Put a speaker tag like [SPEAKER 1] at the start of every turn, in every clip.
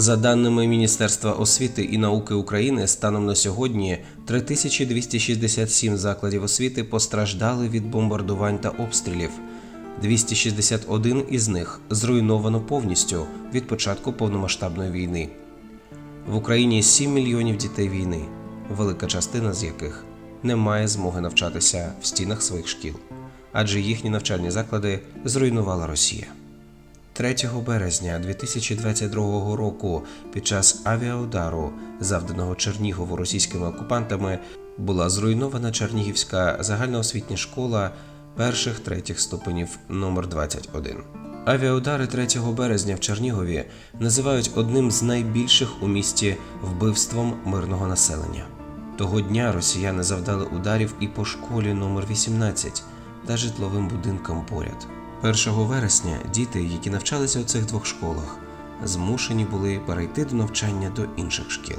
[SPEAKER 1] За даними Міністерства освіти і науки України, станом на сьогодні 3267 закладів освіти постраждали від бомбардувань та обстрілів. 261 із них зруйновано повністю від початку повномасштабної війни. В Україні 7 мільйонів дітей війни, велика частина з яких не має змоги навчатися в стінах своїх шкіл, адже їхні навчальні заклади зруйнувала Росія. 3 березня 2022 року під час авіаудару, завданого Чернігову російськими окупантами, була зруйнована Чернігівська загальноосвітня школа перших третіх ступенів номер 21. Авіаудари 3 березня в Чернігові називають одним з найбільших у місті вбивством мирного населення. Того дня росіяни завдали ударів і по школі номер 18 та житловим будинкам поряд. 1 вересня діти, які навчалися у цих двох школах, змушені були перейти до навчання до інших шкіл.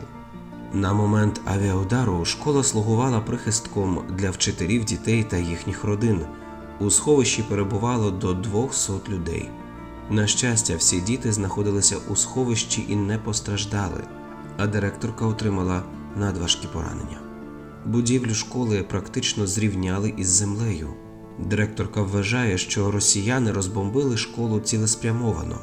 [SPEAKER 1] На момент авіаудару школа слугувала прихистком для вчителів дітей та їхніх родин. У сховищі перебувало до 200 людей. На щастя, всі діти знаходилися у сховищі і не постраждали, а директорка отримала надважкі поранення. Будівлю школи практично зрівняли із землею. Директорка вважає, що росіяни розбомбили школу цілеспрямовано,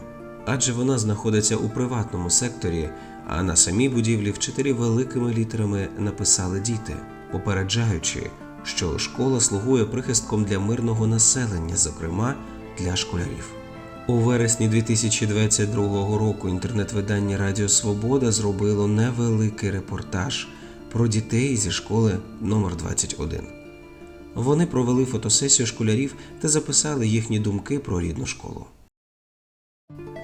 [SPEAKER 1] адже вона знаходиться у приватному секторі, а на самій будівлі вчителі великими літерами написали діти, попереджаючи, що школа слугує прихистком для мирного населення, зокрема для школярів. У вересні 2022 року інтернет-видання Радіо Свобода зробило невеликий репортаж про дітей зі школи номер 21 Вони провели фотосесію школярів та записали їхні думки про рідну школу.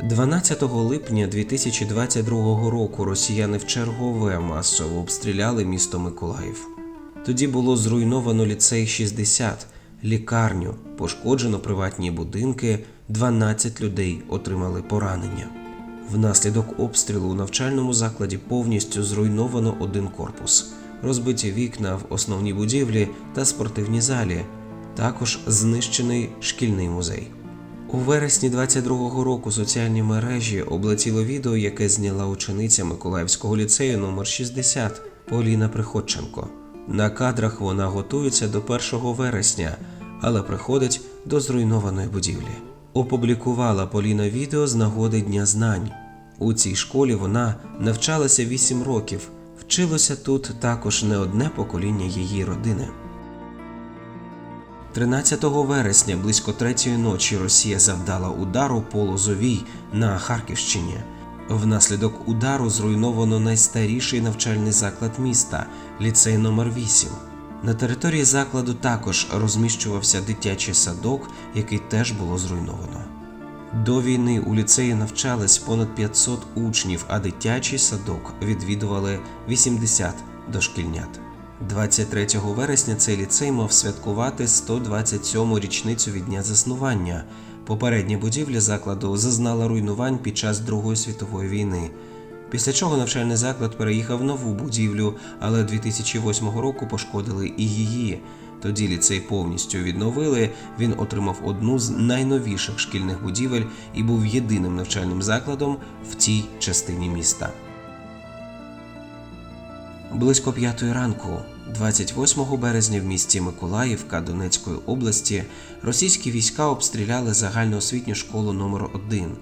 [SPEAKER 1] 12 липня 2022 року росіяни в чергове масово обстріляли місто Миколаїв. Тоді було зруйновано ліцей 60, лікарню, пошкоджено приватні будинки, 12 людей отримали поранення. Внаслідок обстрілу у навчальному закладі повністю зруйновано один корпус, розбиті вікна в основній будівлі та спортивній залі, також знищений шкільний музей. У вересні 22-го року соціальні мережі облетіло відео, яке зняла учениця Миколаївського ліцею номер 60 Поліна Приходченко. На кадрах вона готується до 1 вересня, але приходить до зруйнованої будівлі. Опублікувала Поліна відео з нагоди Дня знань. У цій школі вона навчалася 8 років. Вчилося тут також не одне покоління її родини. 13 вересня близько третьої ночі Росія завдала удару по Лозовій на Харківщині. Внаслідок удару зруйновано найстаріший навчальний заклад міста ліцей номер 8 На території закладу також розміщувався дитячий садок, який теж було зруйновано. До війни у ліцеї навчались понад 500 учнів, а дитячий садок відвідували 80 дошкільнят. 23 вересня цей ліцей мав святкувати 127-му річницю від дня заснування. Попередня будівля закладу зазнала руйнувань під час Другої світової війни. Після чого навчальний заклад переїхав в нову будівлю, але 2008 року пошкодили і її. Тоді ліцей повністю відновили. Він отримав одну з найновіших шкільних будівель і був єдиним навчальним закладом в цій частині міста. Близько п'ятої ранку, 28 березня, в місті Миколаївка Донецької області, російські війська обстріляли загальноосвітню школу номер 1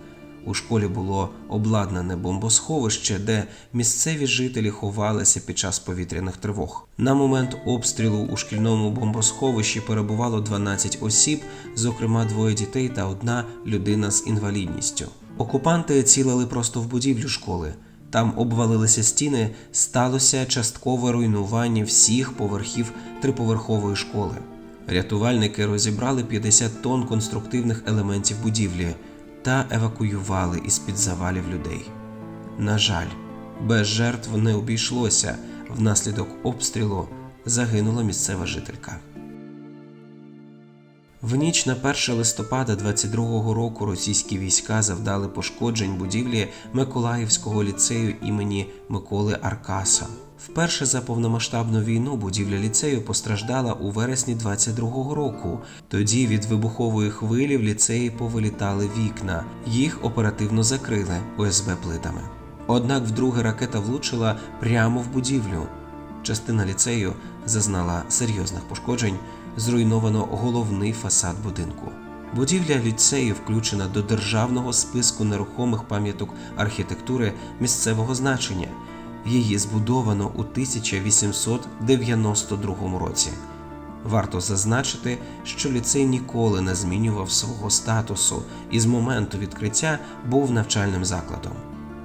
[SPEAKER 1] У школі було обладнане бомбосховище, де місцеві жителі ховалися під час повітряних тривог. На момент обстрілу у шкільному бомбосховищі перебувало 12 осіб, зокрема двоє дітей та одна людина з інвалідністю. Окупанти цілили просто в будівлю школи. Там обвалилися стіни, сталося часткове руйнування всіх поверхів триповерхової школи. Рятувальники розібрали 50 тонн конструктивних елементів будівлі та евакуювали із-під завалів людей. На жаль, без жертв не обійшлося. Внаслідок обстрілу загинула місцева жителька. В ніч на 1 листопада 22-го року російські війська завдали пошкоджень будівлі Миколаївського ліцею імені Миколи Аркаса. Вперше за повномасштабну війну будівля ліцею постраждала у вересні 22-го року. Тоді від вибухової хвилі в ліцеї повилітали вікна. Їх оперативно закрили ОСБ плитами. Однак вдруге ракета влучила прямо в будівлю. Частина ліцею зазнала серйозних пошкоджень, зруйновано головний фасад будинку. Будівля ліцею включена до державного списку нерухомих пам'яток архітектури місцевого значення. Її збудовано у 1892 році. Варто зазначити, що ліцей ніколи не змінював свого статусу і з моменту відкриття був навчальним закладом.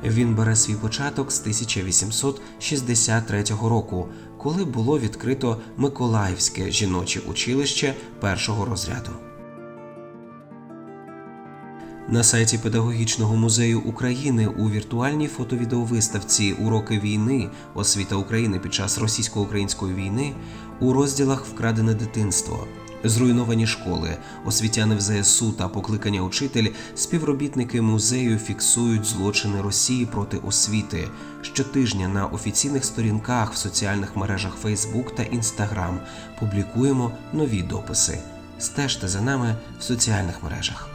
[SPEAKER 1] Він бере свій початок з 1863 року, коли було відкрито Миколаївське жіноче училище першого розряду. На сайті Педагогічного музею України у віртуальній фото-відеовиставці Уроки війни Освіта України під час російсько-української війни у розділах Вкрадене дитинство. Зруйновані школи, освітяни в ЗСУ та покликання учитель, співробітники музею фіксують злочини Росії проти освіти. Щотижня на офіційних сторінках в соціальних мережах Facebook та Instagram публікуємо нові дописи. Стежте за нами в соціальних мережах.